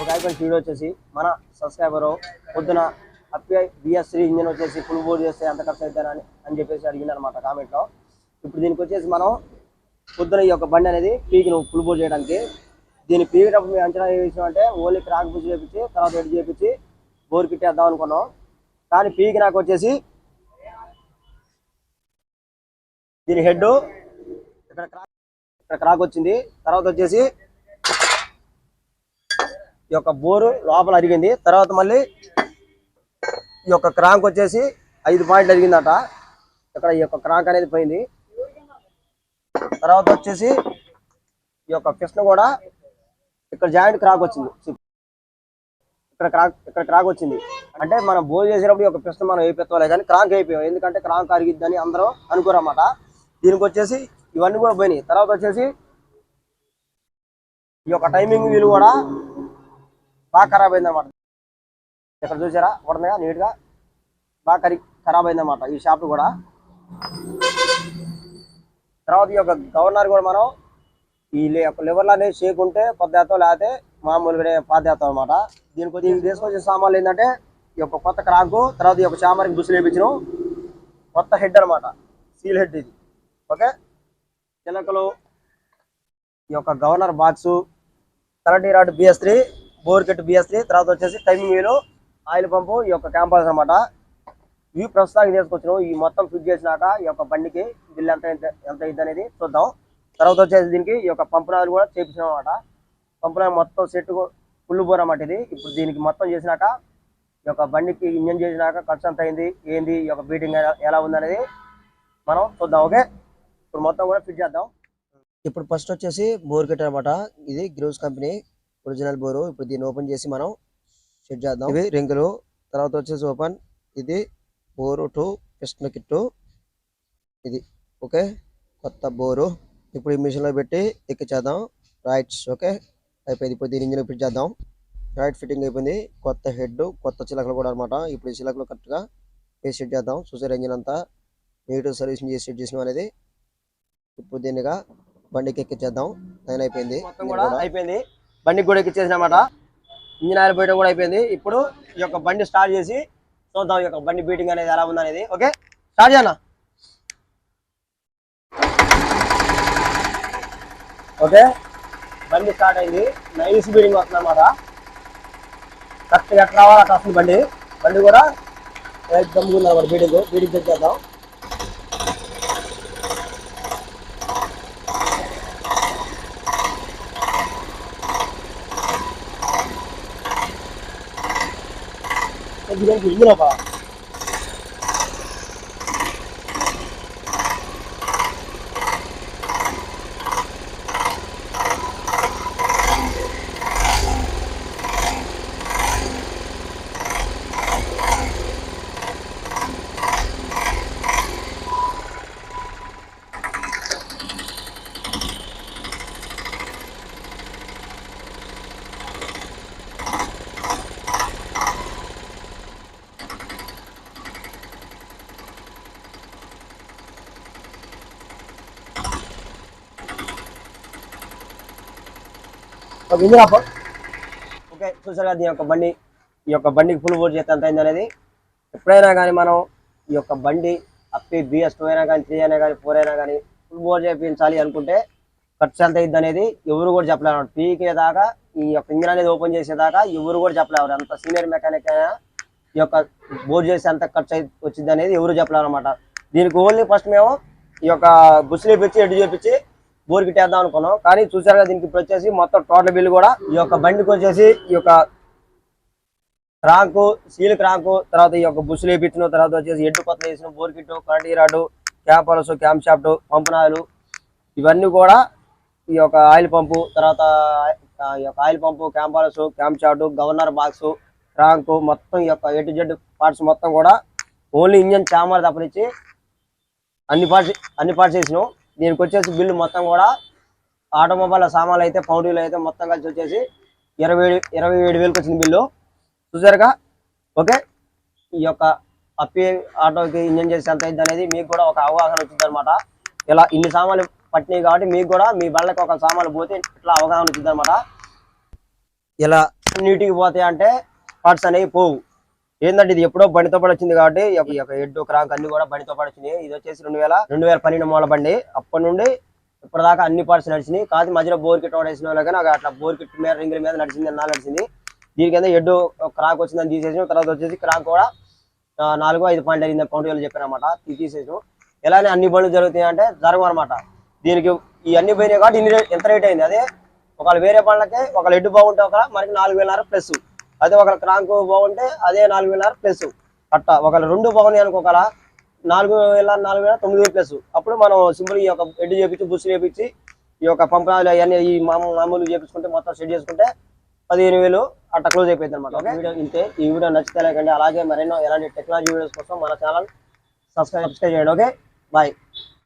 ఒక icon video వచ్చేసి మన సబ్స్క్రైబర్ పొద్దున అప్పి బిఎస్ త్రీ ఇంజిన్ వచ్చేసి ఫుల్ బోర్డ్ చేస్తే ఎంత ఖర్చు అవుతారని అని చెప్పేసి అడిగిందనమాట కామెంట్లో. ఇప్పుడు దీనికి వచ్చేసి మనం పొద్దున ఈ యొక్క బండి అనేది పీకి ఫుల్ బోర్డ్ చేయడానికి దీన్ని పీకేటప్పుడు మేము అంచనా ఏ అంటే ఓన్లీ క్రాక్ బుజ్ చేపించి తర్వాత ఎడ్ చేపించి బోర్ కిట్టేద్దాం అనుకున్నాం. కానీ పీకి నాకు వచ్చేసి దీని హెడ్ ఇక్కడ ఇక్కడ క్రాక్ వచ్చింది తర్వాత వచ్చేసి ఈ యొక్క బోరు లోపల అరిగింది. తర్వాత మళ్ళీ ఈ యొక్క క్రాంక్ వచ్చేసి ఐదు పాయింట్లు అరిగిందట. ఇక్కడ ఈ యొక్క క్రాంక్ అనేది పోయింది. తర్వాత వచ్చేసి ఈ యొక్క కృష్ణ కూడా ఇక్కడ జాయింట్ క్రాక్ వచ్చింది. ఇక్కడ క్రాక్ ఇక్కడ క్రాక్ వచ్చింది. అంటే మనం బోర్ చేసేటప్పుడు ఈ యొక్క కృష్ణ మనం వేపెత్తాలి కానీ క్రాంక్ అయిపోయాం. ఎందుకంటే క్రాంక్ అరిగిద్దని అందరూ అనుకోరన్నమాట. దీనికి వచ్చేసి ఇవన్నీ కూడా పోయినాయి. తర్వాత వచ్చేసి ఈ యొక్క టైమింగ్ వీలు కూడా బాగా ఖరాబ్ అయిందన్నమాట. ఇక్కడ చూసారా? పడుతుందిగా నీట్గా బాగా కరి ఖరాబ్ అయిందన్నమాట ఈ షాప్ కూడా. తర్వాత ఈ యొక్క గవర్నర్ కూడా మనం ఈ యొక్క లివర్లు అనేది షేక్ ఉంటే కొత్త లేకపోతే మామూలుగానే పాత అనమాట దీనికి వచ్చి తీసుకొచ్చే సామాన్లు ఏంటంటే ఈ యొక్క కొత్త క్రాంకు తర్వాత ఈ యొక్క చామరికి బుసులు వేయించడం కొత్త హెడ్ అన్నమాట. సీల్ హెడ్ ఇది. ఓకే? చిలకలు ఈ యొక్క governor box thirty rod BS three bore kit BS three తర్వాత వచ్చేసి టైమింగ్ వీలు ఆయిల్ పంపు ఈ యొక్క క్యాంపస్ అనమాట ఇవి ప్రస్తుతానికి తీసుకొచ్చినాం ఈ మొత్తం ఫిట్ చేసినాక ఈ యొక్క బండికి బిల్ ఎంత ఎంత- అయింది అనేది చూద్దాం. తర్వాత వచ్చేసి దీనికి ఈ యొక్క పంపునాదులు కూడా చేపించాం అనమాట పంపు మొత్తం సెట్ ఫుల్ బోర్ అన్నమాట ఇది. ఇప్పుడు దీనికి మొత్తం చేసినాక ఈ యొక్క బండికి ఇంజన్ చేసినాక ఖర్చు ఎంత అయింది ఏంది ఈ యొక్క బీటింగ్ ఎలా- ఎలా ఉందనేది మనం చూద్దాం ఓకే? ఇప్పుడు మొత్తం కూడా ఫిట్ చేద్దాం. ఇప్పుడు ఫస్ట్ వచ్చేసి బోర్ కిట్ అనమాట ఇది గ్రూస్ కంపెనీ ఒరిజినల్ బోరు. ఇప్పుడు దీన్ని ఓపెన్ చేసి మనం సెట్ చేద్దాం. ఇవి రింగులు. తర్వాత వచ్చేసి ఓపెన్. ఇది బోరు టు కృష్ణ కిట్టు. ఇది ఓకే. కొత్త బోరు. ఇప్పుడు ఈ మిషన్లో పెట్టి ఎక్కించేద్దాం రైట్స్ ఓకే. అయిపోయింది. ఇప్పుడు దీని ఇంజిన్ ఫిట్ చేద్దాం. రైట్ ఫిట్టింగ్ అయిపోయింది. కొత్త హెడ్ కొత్త చిలకలు కూడా అనమాట ఇప్పుడు ఈ చిలకలు కరెక్ట్గా వేసి సెట్ చేద్దాం. చూసారు ఇంజిన్ అంతా. నీట్ సర్వీసింగ్ చేసి సెట్ చేసినాం అనేది. ఇప్పుడు దీనిగా బండికి ఎక్కించేద్దాం లైన్ అయిపోయింది. మొత్తం కూడా అయిపోయింది. బండికి కూడా ఎక్కించేసినమాట ఇంజిన్ ఆయిల్ పోయడం కూడా అయిపోయింది. ఇప్పుడు ఈ యొక్క బండి స్టార్ట్ చేసి చూద్దాం ఈ యొక్క బండి బీటింగ్ అనేది ఎలా ఉందనేది. ఓకే స్టార్ట్ చేయనా ఓకే బండి స్టార్ట్ అయింది. నైస్ బీడింగ్ వస్తుంది అనమాట కరెక్ట్ ఎట్లా రావాలి అట్లా వస్తుంది బండి. బండి కూడా ఎగ్జామ్ ఉంది బీడింగ్ బీడింగ్ తెచ్చేద్దాం 有点诡异了吧？ఒక ఇంజిన్ ఓకే చూసారు కదా ఈ యొక్క బండి ఈ యొక్క బండికి ఫుల్ బోర్డ్ చేస్తే ఎంత అయింది అనేది ఎప్పుడైనా కానీ మనం ఈ యొక్క బండి అప్పి బిఎస్ టూ అయినా కానీ త్రీ అయినా కానీ ఫోర్ అయినా కానీ ఫుల్ బోర్డ్ చేయించాలి అనుకుంటే ఖర్చు ఎంత అయింది అనేది ఎవరు కూడా చెప్పలేరు. పీకేదాకా ఈ యొక్క ఇంజన్ అనేది ఓపెన్ చేసేదాకా ఎవరు కూడా చెప్పలేరు. అంత సీనియర్ మెకానిక్ అయినా ఈ యొక్క బోర్డు చేసి ఎంత ఖర్చు వచ్చింది అనేది ఎవరు చెప్పలేరు అనమాట దీనికి ఓన్లీ ఫస్ట్ మేము ఈ యొక్క బుస్లీ పిచ్చి ఎడ్డు చేపించి బోర్ కిట్టేద్దాం అనుకున్నాం. కానీ చూసారుగా దీనికి ఇప్పుడు వచ్చేసి మొత్తం టోటల్ బిల్ కూడా ఈ యొక్క బండికి వచ్చేసి ఈ యొక్క క్రాంకు సీల్ క్రాంకు తర్వాత ఈ యొక్క బుసులు వేపించిన తర్వాత వచ్చేసి ఎడ్డు కొత్త వేసిన bore kit current rod cam పలసు cam shaft పంపునాలు ఇవన్నీ కూడా ఈ యొక్క ఆయిల్ పంపు తర్వాత ఈ యొక్క oil pump cam పలసు cam shaft governor box crank మొత్తం ఈ యొక్క ఎటు జెడ్ పార్ట్స్ మొత్తం కూడా ఓన్లీ ఇంజన్ చామర్ తప్పనిచ్చి అన్ని పార్ట్స్ అన్ని పార్ట్స్ వేసినాం. దీనికి వచ్చేసి బిల్లు మొత్తం కూడా ఆటోమొబైల్ సామాన్లు అయితే పౌండ్రీలు అయితే మొత్తం కలిసి వచ్చేసి ఇరవై ఏడు ఇరవై ఏడు వేలకు వచ్చింది బిల్లు. చూసారుగా? ఓకే? ఈ యొక్క అప్పి ఆటోకి ఇంజన్ చేసి ఎంత అయింది అనేది మీకు కూడా ఒక అవగాహన వచ్చింది అనమాట ఇలా ఇన్ని సామాన్లు పట్టినాయి కాబట్టి మీకు కూడా మీ బళ్ళకి ఒక సామాన్లు పోతే ఇట్లా అవగాహన వచ్చింది అనమాట ఇలా నీటికి పోతాయి అంటే పార్ట్స్ అనేవి పోవు. ఏంటంటే ఇది ఎప్పుడో బండితో పాటు వచ్చింది కాబట్టి ఈ యొక్క- ఎడ్డు క్రాంక్ అన్ని కూడా బండితో పాటు ఇది వచ్చేసి రెండు వేల రెండు వేల పన్నెండు మూల బండి. అప్పటి నుండి ఇప్పటిదాకా అన్ని పార్ట్స్ నడిచినాయి. కాదు మధ్యలో బోర్ కిట్ ఒకటి వేసిన వాళ్ళకి అట్లా బోర్ కిట్ మీద రింగుల మీద నడిచింది అన్నా నడిచింది. దీని కింద ఎడ్డు క్రాక్ వచ్చిందని తీసేసాం తర్వాత వచ్చేసి క్రాక్ కూడా నాలుగు ఐదు పాయింట్ ఐదు పౌండ్ వేలు చెప్పారనమాట తీసేసాం ఎలానే అన్ని బండ్లు జరుగుతాయి అంటే జరగవు అనమాట దీనికి ఈ అన్ని పోయినాయి కాబట్టి ఇన్ని ఎంత రేట్ అయింది? అదే ఒకవేళ వేరే బండ్లకి ఒక ఎడ్డు బాగుంటే ఒక మనకి నాలుగు వేలన్నర ప్లస్. అదే ఒక క్రాంక్ బాగుంటే అదే నాలుగు వేలన్నర ప్లస్. అట్ట ఒకవేళ రెండు బాగున్నాయి అనుకో ఒకవేళ నాలుగు వేల నాలుగు వేల తొమ్మిది వేలు ప్లస్. అప్పుడు మనం సింపుల్ ఈ యొక్క ఎడ్డు చేపించి బుస్సు చేపించి ఈ యొక్క పంపనాలు అవన్నీ ఈ మామూలు మామూలు చేపించుకుంటే మొత్తం సెట్ చేసుకుంటే పదిహేను వేలు అట్లా క్లోజ్ అయిపోయింది అనమాట ఓకే. వీడియో ఇంతే. ఈ వీడియో నచ్చితే లేకండి అలాగే మరెన్నో ఎలాంటి టెక్నాలజీ వీడియోస్ కోసం మన ఛానల్ సబ్స్క్రైబ్ సబ్స్క్రైబ్ చేయండి. ఓకే. బాయ్